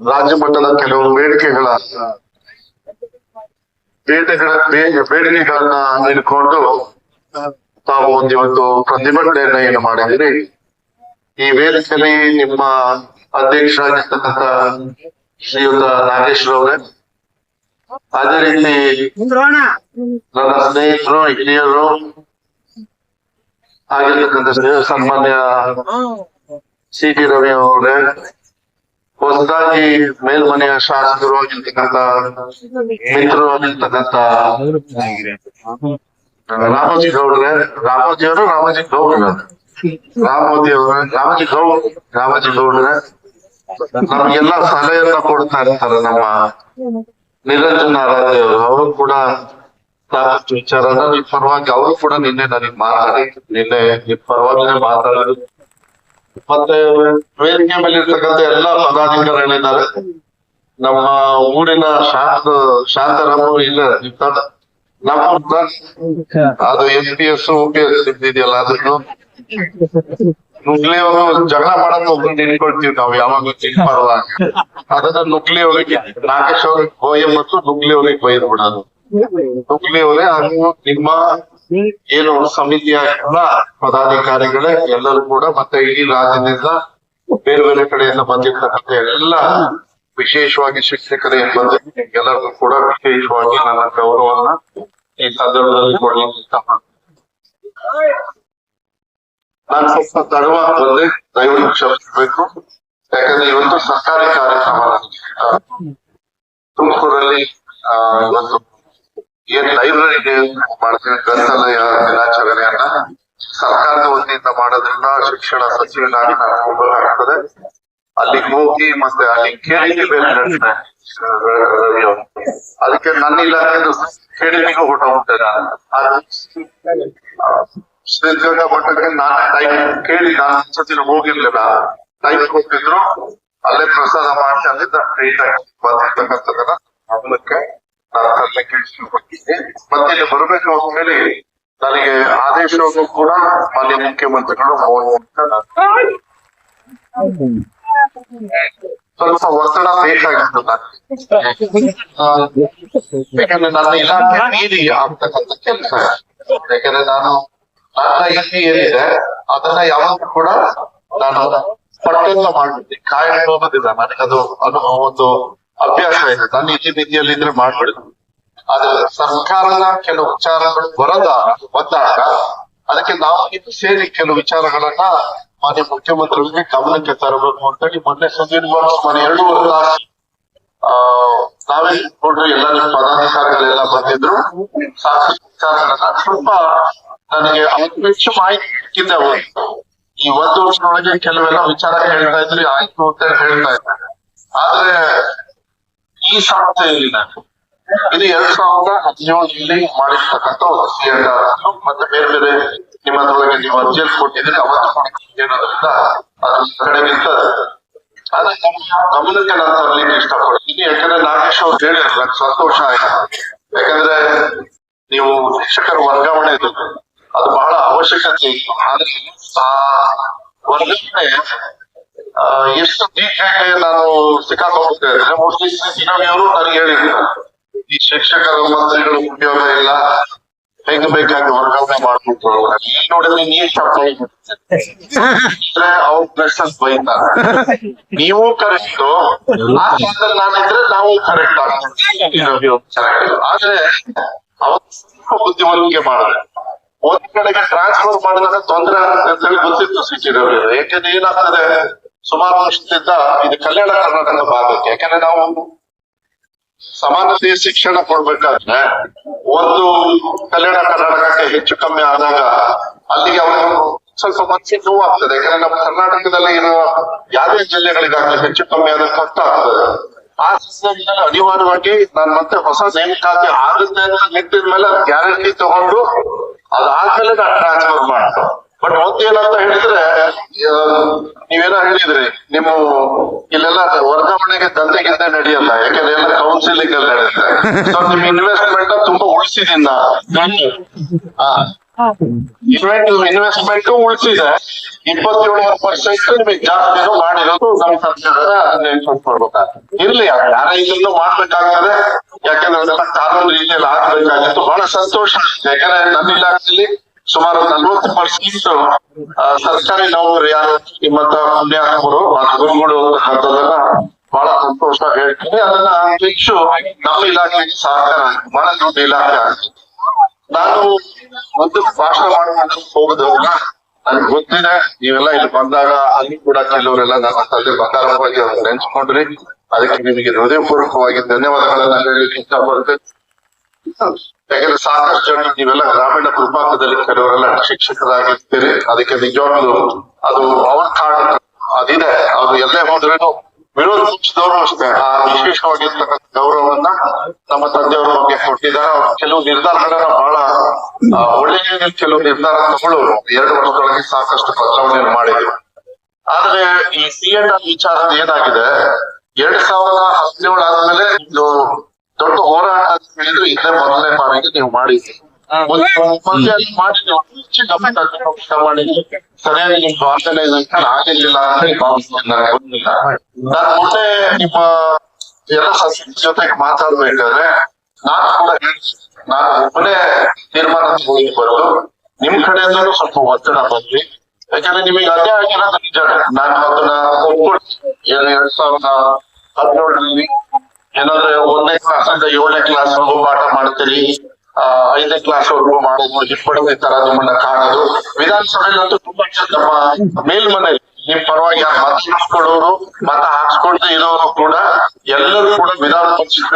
ರಾಜ್ಯ ಮಟ್ಟದ ಕೆಲವು ಬೇಡಿಕೆಗಳ ಬೇಡಿಕೆಗಳ ಬೇ- ಬೇಡಿಕೆಗಳನ್ನ ಇಟ್ಕೊಂಡು ತಾವು ಒಂದಿವತ್ತು ಪ್ರತಿಭಟನೆಯನ್ನ ಏನು ಮಾಡಿದಿರಿ ಈ ವೇದಿಕೆಯಲ್ಲಿ ನಿಮ್ಮ ಅಧ್ಯಕ್ಷರಾಗಿರ್ತಕ್ಕಂಥ ಶ್ರೀಯುತ ನಾಗೇಶ್ವರವ್ರೆ ಅದೇ ರೀತಿ ನನ್ನ ಸ್ನೇಹಿತರು ಹಿರಿಯರು ಆಗಿರ್ತಕ್ಕಂಥ ಸನ್ಮಾನ್ಯ ಸಿ ಟಿ ರವಿ ಅವರೇ ಹೊಸದಾಗಿ ಮೇಲ್ಮನೆಯ ಶಾಸಕರು ಆಗಿರ್ತಕ್ಕಂಥ ರಾಮೋಜಿ ಗೌಡ್ರೆ, ರಾಮೋಜಿ ಅವರು ರಾಮೋಜಿ ಗೌಡ್ರ ರಾಮೋಜಿ ಅವರ, ರಾಮೋಜಿ ಗೌಡ್ ರಾಮಜಿ ಗೌಡ್ರೆ. ನಮಗೆಲ್ಲ ಸಲಹೆಯನ್ನ ಕೊಡ್ತಾ ಇರ್ತಾರೆ ನಮ್ಮ ನಿರಂಜನ ಆರಾಧ್ಯ ಅವರು. ಅವರು ಕೂಡ ಸಾಕಷ್ಟು ವಿಚಾರನ ನಿಮ್ ಪರವಾಗಿ ಅವರು ಕೂಡ ನಿನ್ನೆ ನನಗೆ ಮಾತಾಡಿ, ನಿನ್ನೆ ನಿಮ್ ಪರವಾಗಿನೇ ಮಾತಾಡಿದ್ರು. ಮತ್ತೆ ವೇದಿಕೆ ಮೇಲೆ ಇರ್ತಕ್ಕಂಥ ಎಲ್ಲಾ ಪದಾಧಿಕಾರಿಗಳಿದ್ದಾರೆ. ನಮ್ಮ ಊರಿನ ಶಾಂತ ಶಾಂತರಾಮು ಇಲ್ಲ. ನಮ್ಮ ಅದು S P S U P S ಇದ್ದಿದೆಯಲ್ಲ ಅದನ್ನು ನುಗ್ಲಿ ಜಗಳ ಮಾಡಕ್ ಒಬ್ಬರು ನಿಂತ್ಕೊಳ್ತೀವಿ ನಾವು ಯಾವಾಗ ಚಿಕ್ಕ ಪರವಾಗಿ ಅದನ್ನ ನುಗ್ಲಿ ಅವರಿಗೆ ನಾಗೇಶ್ ಅವ್ರಿಗೆ ಗೋಯ ಮತ್ತು ನುಗ್ಲಿ ಅವ್ರಿಗೆ ಬೈದ್ ಬಿಡೋದು. ನುಗ್ಲಿ ಅವ್ರೆ ಹಾಗೂ ನಿಮ್ಮ ಏನು ಸಮಿತಿಯ ಎಲ್ಲ ಪದಾಧಿಕಾರಿಗಳೇ ಎಲ್ಲರೂ ಕೂಡ ಮತ್ತೆ ಇಡೀ ರಾಜ್ಯದಿಂದ ಬೇರೆ ಬೇರೆ ಕಡೆಯಿಂದ ಬಂದಿರ್ತಕ್ಕಂಥ ಎಲ್ಲ ವಿಶೇಷವಾಗಿ ಶಿಕ್ಷಕರೇ ಎಲ್ಲರೂ ಎಲ್ಲರಿಗೂ ಕೂಡ ವಿಶೇಷವಾಗಿ ನನ್ನ ಗೌರವವನ್ನ ಈ ಸಂದರ್ಭದಲ್ಲಿ ಕೊಡಲಿಕ್ಕೆ ಇಷ್ಟಪಡ್ತೀನಿ. ನಾನು ಸ್ವಲ್ಪ ತಡವಾಗಿ ಬಂದೆ, ದಯವಿಟ್ಟು ಕ್ಷಮಿಸಬೇಕು. ಯಾಕಂದ್ರೆ ಇವತ್ತು ಸರ್ಕಾರಿ ಕಾರ್ಯಕ್ರಮ ತುಮಕೂರಲ್ಲಿ ಇವತ್ತು ಏನ್ ಲೈಬ್ರರಿ ಡೇ ಮಾಡ್ತೀವಿ ಗ್ರಂಥಾಲಯ ದಿನಾಚರಣೆಯನ್ನ ಸರ್ಕಾರದ ವತಿಯಿಂದ ಮಾಡೋದ್ರಿಂದ ಶಿಕ್ಷಣ ಸಚಿವನಾಗಿ ನಾನು ಹೋಗಬೇಕಾಗ್ತದೆ ಅಲ್ಲಿಗೆ ಹೋಗಿ ಮತ್ತೆ ಅಲ್ಲಿ ಕೇಳಿಕೆ ಬೇರೆ ಅದಕ್ಕೆ ನನ್ನ ಇಲಾಖೆದು ಕೇಳಿಕೆಗೂ ಉಂಟೆ ನಾನು. ಶ್ರೀಗಂಗ ಮಠಕ್ಕೆ ನಾನು ಟೈಮ್ ಕೇಳಿ ನಾನು ಒಂದ್ಸತಿ ಹೋಗಿರ್ಲಿಲ್ಲ. ಟೈಮ್ ಕೊಟ್ಟಿದ್ರು. ಅಲ್ಲೇ ಪ್ರಸಾದ ಮಾಡಿ ಅಲ್ಲಿಂದ ಆಗಿ ಬಂದಿರ್ತಕ್ಕಂಥದ್ದನ್ನ. ಗಮನಕ್ಕೆ ನಾನು ತರಲಿಕ್ಕೆ ಇಷ್ಟಪಡ್ತೀನಿ ಮತ್ತೆ ಇಲ್ಲಿ ಬರಬೇಕು ಅಂತ ಮೇಲೆ ನನಗೆ ಆದೇಶವನ್ನು ಕೂಡ ಮಾನ್ಯ ಮುಖ್ಯಮಂತ್ರಿಗಳು ಸ್ವಲ್ಪ ಒತ್ತಡ ಬೇಕಾಗಿತ್ತು ನನಗೆ ಯಾಕಂದ್ರೆ ನನ್ನ ಇಲಾಖೆ ಮೀರಿ ಆಗ್ತಕ್ಕಂಥ ಕೆಲಸ. ಯಾಕಂದ್ರೆ ನಾನು ನನ್ನ ಇಲ್ಲಿ ಏನಿದೆ ಅದನ್ನ ಯಾವಾಗ ಕೂಡ ನಾನು ಪಟ್ಟೆಲ್ಲ ಮಾಡಿದ್ದೆ ಕಾಯಿಲೆ ಹೋಗೋದಿಲ್ಲ ನನಗದು ಅದು ಒಂದು ಅಭ್ಯಾಸ ಇದೆ. ನನ್ನ ಇತಿ ಮಿತಿಯಲ್ಲಿ ಇದ್ರೆ ಮಾಡ್ಬಿಡುದು ಆದ್ರೆ ಸರ್ಕಾರದ ಕೆಲವು ವಿಚಾರಗಳು ಬರದ ಬಂದಾಗ ಅದಕ್ಕೆ ನಾವು ಇದು ಸೇರಿ ಕೆಲವು ವಿಚಾರಗಳನ್ನ ಮಾನ್ಯ ಮುಖ್ಯಮಂತ್ರಿಗಳಿಗೆ ಗಮನಕ್ಕೆ ತರಬೇಕು ಅಂತೇಳಿ ಮೊನ್ನೆ ಸಂಜೆ ಮನೆ ಎರಡು ವರ್ಷ ಆ, ನಾವೇ ನೋಡ್ರಿ ಎಲ್ಲ ನಿಮ್ ಪದಾಧಿಕಾರಿಗಳೆಲ್ಲ ಬಂದಿದ್ರು. ಸಾಕಷ್ಟು ವಿಚಾರಗಳನ್ನ ಸ್ವಲ್ಪ ನನಗೆ ಹೆಚ್ಚು ಮಾಹಿತಿ ಸಿಕ್ಕಿದ್ದೆ ಈ ಒಂದು ವರ್ಷದೊಳಗೆ ಕೆಲವೆಲ್ಲ ವಿಚಾರ ಹೇಳ್ತಾ ಇದ್ರಿ, ಆಯ್ತು ಅಂತ ಹೇಳ್ತಾ ಇದ್ದಾರೆ. ಆದ್ರೆ ಈ ಇಲ್ಲ ಇದು ಎರಡ್ ಸಾವಿರದ ಹದಿನೇಳರಲ್ಲಿ ಮಾಡಿರ್ತಕ್ಕಂಥ ಒಂದು ಥಿಯೇಟರ್ ಮತ್ತೆ ಬೇರೆ ಬೇರೆ ನಿಮ್ಮದ್ರೊಳಗೆ ನೀವು ಅರ್ಜಿಯಲ್ಲಿ ಕೊಟ್ಟಿದ್ರೆ ಅವತ್ತು ಕೊಡೋದ್ರಿಂದ ಅದು ಕಡೆಗಿಂತ ಗಮನಕ್ಕೆ ನಾನು ತರಲಿಕ್ಕೆ ಇಷ್ಟಪಡ್ತೀನಿ. ಯಾಕಂದ್ರೆ ನಾಗೇಶ್ ಅವ್ರು ಹೇಳಿರಲ್ಲ ಸಂತೋಷ ಆಯ್ತು. ಯಾಕಂದ್ರೆ ನೀವು ಶಿಕ್ಷಕರ ವರ್ಗಾವಣೆ ಇದು. ಅದು ಬಹಳ ಅವಶ್ಯಕತೆ ಇತ್ತು. ಆದ್ರೆ ಆ ವರ್ಗಾವಣೆ ಎಷ್ಟು ದೀರ್ಘಕ್ಕೆ ನಾನು ಸಿಕ್ಕಾಕೊಂಡ್ಬಿಟ್ಟೆ ಅಂದ್ರೆ ಮೋಸ್ಟ್ಲಿ ಅವರು ನನಗೆ ಹೇಳಿದ್ರು ಈ ಶಿಕ್ಷಕರ ಮಂತ್ರಿಗಳು ಉಪಯೋಗ ಇಲ್ಲ. ಹೆಂಗ್ ಬೇಕಾಗಿ ವರ್ಗಾವಣೆ ಮಾಡ್ಬಿಟ್ರು. ನೋಡಿದ್ರೆ ನೀರ್ ಇದ್ರೆ ಅವ್ರ ಪ್ರಶ್ನೆ ಬೈತಾರೆ ನೀವು ಕರೆಕ್ಟ್ ಆ ಸ್ಥಾನದಲ್ಲಿ ನಾನಿದ್ರೆ ನಾವು ಕರೆಕ್ಟ್ ಆದ್ರೆ ಅವತ್ತು ಸ್ವಲ್ಪ ಬುದ್ಧಿವಂತಿಕೆ ಮಾಡಿದೆ ಒಂದ್ ಕಡೆಗೆ ಟ್ರಾನ್ಸ್ಫರ್ ಮಾಡಿದಾಗ ತೊಂದರೆ ಆಗುತ್ತೆ ಅಂತ ಹೇಳಿ ಗೊತ್ತಿತ್ತು ಸಿಟಿರವರು ಯಾಕಂದ್ರೆ ಏನಾಗ್ತದೆ? ಸುಮಾರು ವರ್ಷದಿಂದ ಇದು ಕಲ್ಯಾಣ ಕರ್ನಾಟಕ ಭಾಗಕ್ಕೆ. ಯಾಕಂದ್ರೆ ನಾವು ಸಮಾನತೆಯ ಶಿಕ್ಷಣ ಕೊಡ್ಬೇಕಾದ್ರೆ ಒಂದು ಕಲ್ಯಾಣ ಕರ್ನಾಟಕಕ್ಕೆ ಹೆಚ್ಚು ಕಮ್ಮಿ ಆದಾಗ ಅಲ್ಲಿಗೆ ಅವರು ಸ್ವಲ್ಪ ಮನಸ್ಸಿಗೆ ನೋವು ಆಗ್ತದೆ ಯಾಕಂದ್ರೆ ನಮ್ಮ ಕರ್ನಾಟಕದಲ್ಲಿ ಇರುವ ಯಾವುದೇ ಜಿಲ್ಲೆಗಳಿಗಾಗಲಿ ಹೆಚ್ಚು ಕಮ್ಮಿ ಆದ ಕಷ್ಟ ಆಗ್ತದೆ ಆ ಸಂದರ್ಭದಲ್ಲಿ ಅನಿವಾರ್ಯವಾಗಿ ನಾನು ಮತ್ತೆ ಹೊಸ ನೇಮಕಾತಿ ಆಗುತ್ತೆ ಅಂತ ನಿಂತಿದ ಮೇಲೆ ಗ್ಯಾರಂಟಿ ತಗೊಂಡು ಅದಾದ್ಮೇಲೆ ನಾನು ಟ್ರಾನ್ಸ್ಫರ್ ಮಾಡ್ತು ಬಟ್ ಒಂದೇನಂತ ಹೇಳಿದ್ರೆ ನೀವೇನೋ ಹೇಳಿದ್ರಿ ನಿಮ್ಮ ಇಲ್ಲೆಲ್ಲ ವರ್ಗಾವಣೆಗೆ ದಂಧೆಗಿಂತ ನಡೆಯಲ್ಲ ಯಾಕಂದ್ರೆ ಎಲ್ಲ ಕೌನ್ಸಿಲಿಂಗ್ ಅಲ್ಲಿ. ನಡೆಯುತ್ತೆ ಸೊ ನಿಮ್ ಇನ್ವೆಸ್ಟ್ಮೆಂಟ್ ತುಂಬಾ ಉಳಿಸಿದೀನಿ ಇನ್ವೆಂಟ್ ಇನ್ವೆಸ್ಟ್ಮೆಂಟ್ ಉಳಿಸಿದೆ. ಇಪ್ಪತ್ತೇಳು ಪರ್ಸೆಂಟ್ ನಿಮಗೆ ಜಾಸ್ತಿ ಮಾಡಿರೋದು ನಮ್ಮ ಸರ್ಕಾರ ಕೊಡ್ಬೇಕಾಗ್ತದೆ. ಇರ್ಲಿ ಯಾರ ಇದನ್ನು ಮಾಡ್ಬೇಕಾಗ್ತದೆ. ಯಾಕಂದ್ರೆ ಅದೆಲ್ಲ ಕಾನೂನು ರೀತಿಯಲ್ಲಿ ಆಗ್ಬೇಕಾಗಿತ್ತು. ಬಹಳ ಸಂತೋಷ. ಆಗುತ್ತೆ ಯಾಕಂದ್ರೆ ನನ್ನ ಇಲಾಖೆಯಲ್ಲಿ ಸುಮಾರು ನಲ್ವತ್ತು ಪರ್ಸೆಂಟ್ ಸರ್ಕಾರಿ ನೌಕರಿ ಯಾರು ಪುಣ್ಯ ಪುಣ್ಯಾತ್ಮರು ಆ ಗುರುಗಳು ಅಂತದನ್ನ ಬಹಳ ಸಂತೋಷ ಹೇಳ್ತೀನಿ. ಅದನ್ನ ಹೆಚ್ಚು ನಮ್ಮ ಇಲಾಖೆ ಸಹಕಾರ. ಬಹಳ ದೊಡ್ಡ ಇಲಾಖೆ ನಾನು ಒಂದು ಭಾಷಣ ಮಾಡುವಂತ ಹೋಗದವ್ರನ್ನ ನನ್ಗೆ ಗೊತ್ತಿದೆ, ನೀವೆಲ್ಲ ಇಲ್ಲಿ ಬಂದಾಗ ಅಲ್ಲಿ ಕೂಡ ಕೆಲವರೆಲ್ಲ ನನ್ನ ತಂದೆ ಬಕಾರವಾಗಿ ಅವ್ರನ್ನ ನೆನ್ಸ್ಕೊಂಡ್ರಿ. ಅದಕ್ಕೆ ನಿಮಗೆ ಹೃದಯಪೂರ್ವಕವಾಗಿ ಧನ್ಯವಾದಗಳನ್ನ ಹೇಳಲಿಕ್ಕೆ ಇಷ್ಟಪಡ್ತೇನೆ. ಯಾಕಂದ್ರೆ ಸಾಕಷ್ಟು ಜನ ನೀವೆಲ್ಲ ಗ್ರಾಮೀಣ ಭೂಭಾಗದಲ್ಲಿ ಕೆಲವರೆಲ್ಲ ಶಿಕ್ಷಕರಾಗಿರ್ತೀರಿ. ಅದಕ್ಕೆ ನಿಜವಾಗ್ಲು ಅದು ಅವರ ಕಾರಣ. ಅದಿದೆ. ಅದು ಎಲ್ಲೇ ಹೋದ್ರೇನು ವಿರೋಧ ಪಕ್ಷದವರು ಅಷ್ಟೇ. ಆ ವಿಶೇಷವಾಗಿರ್ತಕ್ಕಂಥ ಗೌರವವನ್ನ ನಮ್ಮ ತಂದೆಯವರ ಬಗ್ಗೆ ಕೊಟ್ಟಿದ್ದಾರೆ. ಕೆಲವು ನಿರ್ಧಾರಗಳನ್ನ ಬಹಳ ಒಳ್ಳೆಯ ಕೆಲವು ನಿರ್ಧಾರ ತಗೊಳ್ಳೋರು. ಎರಡು ವರ್ಷದೊಳಗೆ ಸಾಕಷ್ಟು ಬದಲಾವಣೆಯನ್ನು ಮಾಡಿದ್ರು. ಆದ್ರೆ ಈ ಸಿ ಎನ್ ವಿಚಾರ ಏನಾಗಿದೆ? ಎರಡ್ ಸಾವಿರದ ಹದಿನೇಳು ಆದ್ಮೇಲೆ ಇದು ದೊಡ್ಡ ಹೋರಾಟ ಅಂತ ಹೇಳಿದ್ರೆ ಇದೇ ಮೊದಲನೇ ಬಾರಿಗೆ ನೀವು ಮಾಡಿದ್ರಿ. ಸರಿಯಾಗಿ ಆರ್ಗನೈಸೇಷನ್ ಆಗಿರ್ಲಿಲ್ಲ ಅಂತ ಭಾವಿಸ್ತೀನಿ ನನಗೆ ಗೊತ್ತಿಲ್ಲ ನಾನು ಮೊನ್ನೆ ನಿಮ್ಮ ಎಲ್ಲ ಸದಸ್ಯರ ಜೊತೆಗೆ ಮಾತಾಡ್ಬೇಕಾದ್ರೆ ನಾನು ಕೂಡ ನಾನು ಒಬ್ಬನೇ ತೀರ್ಮಾನ ಬರೋದು. ನಿಮ್ ಕಡೆಯಿಂದಲೂ ಸ್ವಲ್ಪ ಒತ್ತಡ ಬಂದ್ವಿ. ಯಾಕಂದ್ರೆ ನಿಮಗೆ ಅದೇ ಆಗಿರೋದು ನಿಜ. ನಾನು ಅದನ್ನ ಏನ್ ಎರಡ್ ಸಾವಿರದ ಹದಿನೇಳರಲ್ಲಿ ಏನಾದ್ರೆ ಒಂದನೇ ಕ್ಲಾಸ್ ಇಂದ ಏಳನೇ ಕ್ಲಾಸ್ ವರೆಗೂ ಪಾಠ ಮಾಡ್ತೀರಿ ಐದನೇ ಕ್ಲಾಸ್ ವರೆಗೂ ಮಾಡೋದು ಇಪ್ಪತ್ತನೇ ತರ ನಿಮ್ಮನ್ನ ಕಾಣೋದು. ವಿಧಾನಸಭೆಯಲ್ಲಿ ಅಂತೂ ತುಂಬಾ ಚೆನ್ನಮ್ಮ ನಮ್ಮ ಮೇಲ್ಮನೆಯಲ್ಲಿ ನಿಮ್ ಪರವಾಗಿ ಮತ ಹಾಕ್ಸ್ಕೊಳ್ಳೋರು ಮತ ಹಾಕ್ಸ್ಕೊಳ್ತಾ ಇರೋರು ಕೂಡ ಎಲ್ಲರೂ ಕೂಡ ವಿಧಾನ ಪರಿಷತ್